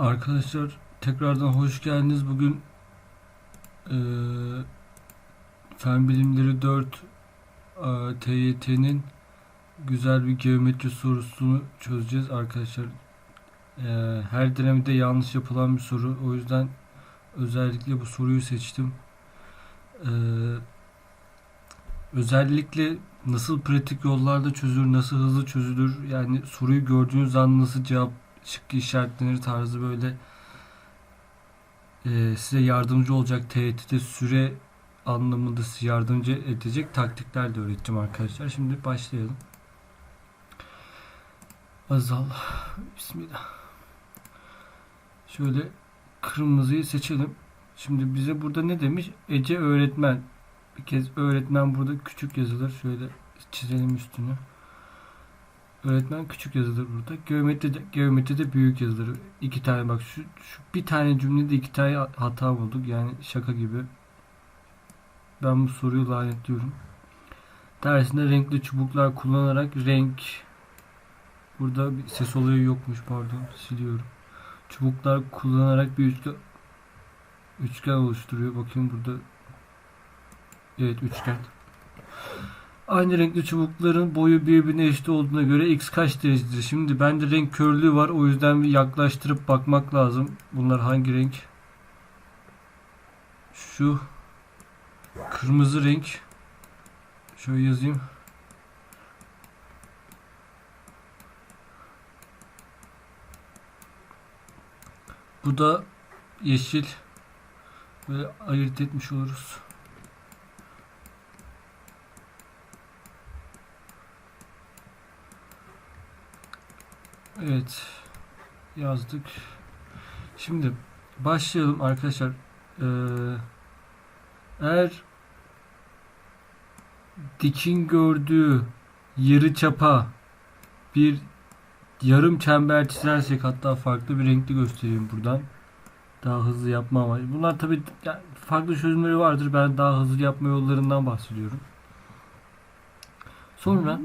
Arkadaşlar tekrardan hoş geldiniz. Bugün eee Fen Bilimleri 4 eee, TYT'nin güzel bir geometri sorusunu çözeceğiz arkadaşlar. Eee, her denemede yanlış yapılan bir soru. O yüzden özellikle bu soruyu seçtim. Eee, özellikle nasıl pratik yollarda çözülür, nasıl hızlı çözülür, yani soruyu gördüğünüz an nasıl cevap şıkkı işaretlenir tarzı böyle e, size yardımcı olacak TYT'de süre anlamında size yardımcı edecek taktikler de öğreteceğim arkadaşlar. Şimdi başlayalım. Azal. Bismillah. Şöyle kırmızıyı seçelim. Şimdi bize burada ne demiş? Ece öğretmen. Bir kez öğretmen burada küçük yazılır. Şöyle çizelim üstünü. Öğretmen küçük yazılır burada. Geometride, geometride büyük yazılır. İki tane bak şu, şu bir tane cümlede iki tane hata bulduk. Yani şaka gibi. Ben bu soruyu lanetliyorum. Dersinde renkli çubuklar kullanarak renk burada bir ses olayı yokmuş pardon siliyorum. Çubuklar kullanarak bir üçgen üçgen oluşturuyor. Bakayım burada Evet üçgen. Aynı renkli çubukların boyu birbirine eşit olduğuna göre x kaç derecedir? Şimdi bende renk körlüğü var. O yüzden bir yaklaştırıp bakmak lazım. Bunlar hangi renk? Şu kırmızı renk. Şöyle yazayım. Bu da yeşil. Böyle ayırt etmiş oluruz. Evet. Yazdık. Şimdi başlayalım arkadaşlar. Ee, eğer dikin gördüğü yarı çapa bir yarım çember çizersek hatta farklı bir renkli göstereyim buradan. Daha hızlı yapma ama bunlar tabi farklı çözümleri vardır. Ben daha hızlı yapma yollarından bahsediyorum. Sonra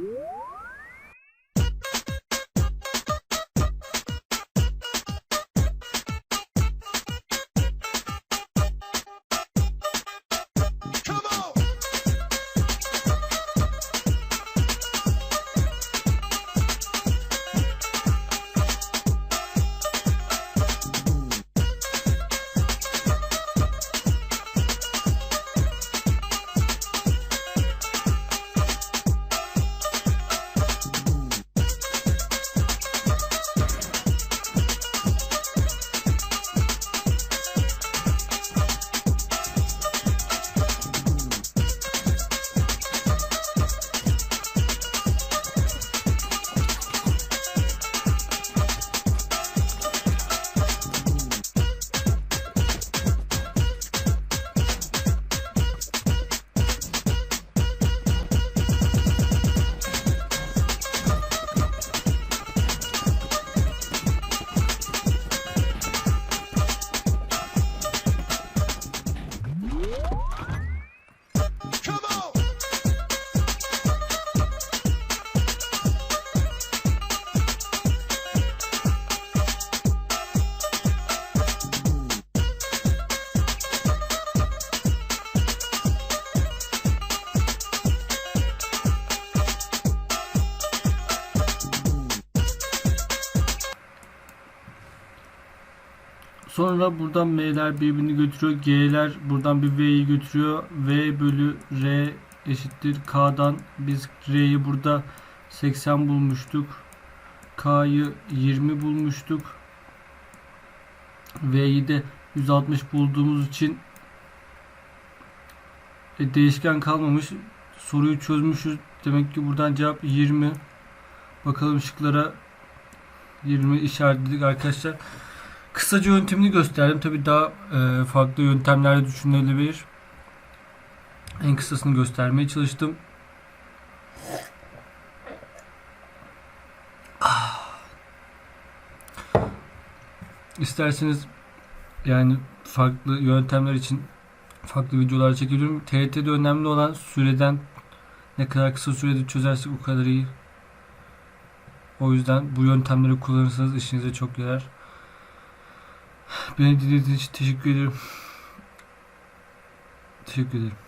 Sonra buradan M'ler birbirini götürüyor. G'ler buradan bir V'yi götürüyor. V bölü R eşittir K'dan biz R'yi burada 80 bulmuştuk. K'yı 20 bulmuştuk. V'yi de 160 bulduğumuz için e, değişken kalmamış. Soruyu çözmüşüz. Demek ki buradan cevap 20. Bakalım şıklara 20 işaretledik arkadaşlar. Kısaca yöntemini gösterdim. Tabi daha e, farklı yöntemlerle düşünülebilir. En kısasını göstermeye çalıştım. İsterseniz yani farklı yöntemler için farklı videolar çekebilirim. TRT'de önemli olan süreden ne kadar kısa sürede çözersek o kadar iyi. O yüzden bu yöntemleri kullanırsanız işinize çok yarar. Beni dinlediğiniz için teşekkür ederim. Teşekkür ederim.